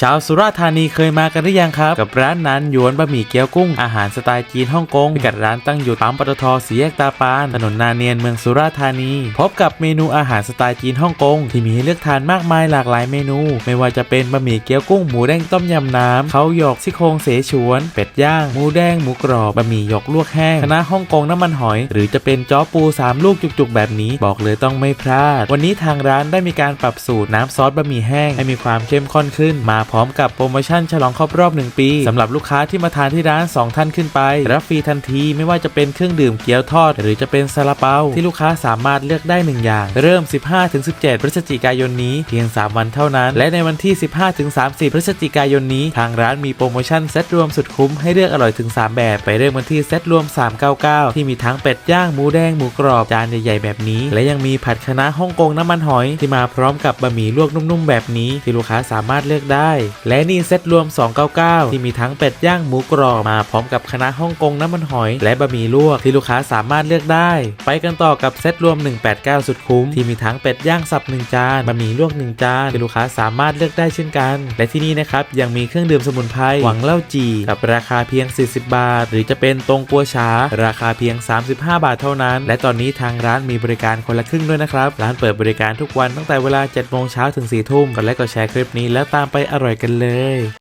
ชาวสุราษฎร์ธานีเคยมากันหรือยังครับ กับร้านนั้นหยวนบะหมี่เกี๊ยวกุ้งอาหารสไตล์จีนฮ่องกงพิกัดร้านตั้งอยู่ปั๊มปตทสีแยกตาปานถนนนาเนียนเมืองสุราษฎร์ธานี พบกับเมนูอาหารสไตล์จีนฮ่องกงที่มีให้เลือกทานมากมายหลากหลายเมนู ไม่ว่าจะเป็นบะหมี่เกี๊ยวกุ้งหมูแดงต้มยำน้ำเขาหยอกซี่โครงเสฉวน เป็ดย่างหมูแดงหมูกรอบบะหมี่หยกลวกแห้งคณะฮ่องกงน้ำมันหอย หรือจะเป็นจ้อปูสามลูกจุกๆแบบนี้ บอกเลยต้องไม่พลาด วันนี้ทางร้านได้มีการปรับสูตรน้ำซอสบะหมี่แห้งให้มีความเข้มข้นขึ้นมาพร้อมกับโปรโมชั่นฉลองครบรอบ 1 ปีสำหรับลูกค้าที่มาทานที่ร้าน 2 ท่านขึ้นไป รับฟรีทันทีไม่ว่าจะเป็นเครื่องดื่มเกี๊ยวทอด หรือจะเป็นซาลาเปาที่ลูกค้าสามารถเลือกได้ 1 อย่าง เริ่ม 15-17 พฤศจิกายนนี้เพียง 3 วันเท่านั้น และในวันที่ 15-30 พฤศจิกายนนี้ ทางร้านมีโปรโมชั่นเซตรวมสุดคุ้มให้เลือกอร่อยถึง 3 แบบ ไปเริ่มกันที่เซตรวม 399 ที่มีทั้งเป็ดย่างหมูแดงหมูกรอบจานใหญ่ ๆ แบบนี้ และยังมีผัดคะน้าฮ่องกงน้ำมันหอย ที่มาพร้อมกับบะหมี่ลวกนุ่มๆแบบนี้ที่ลูกค้าสามารถเลือกได้และนี่เซตรวม 299 ที่มีทั้งเป็ดย่างหมูกรอบมาพร้อมกับคณะฮ่องกงน้ำมันหอย และบะหมี่ลวกที่ลูกค้าสามารถเลือกได้ ไปกันต่อกับเซตรวม 189 สุดคุ้ม ที่มีทั้งเป็ดย่างสับ 1 จานบะหมี่ลวก 1 จานที่ลูกค้าสามารถเลือกได้เช่นกัน และที่นี่นะครับยังมีเครื่องดื่มสมุนไพรหวังเล่าจีกับราคาเพียง 40 บาท หรือจะเป็นตรงกัวชา ราคาเพียง 35 บาทเท่านั้น และตอนนี้ทางร้านมีบริการคนละครึ่งด้วยนะครับร้านเปิดบริการทุกวันตั้งแต่เวลา7โมงเช้าถึง4ทุ่มกดไลค์กดแชร์คลิปนี้แล้วตามไปอร่อยกันเลย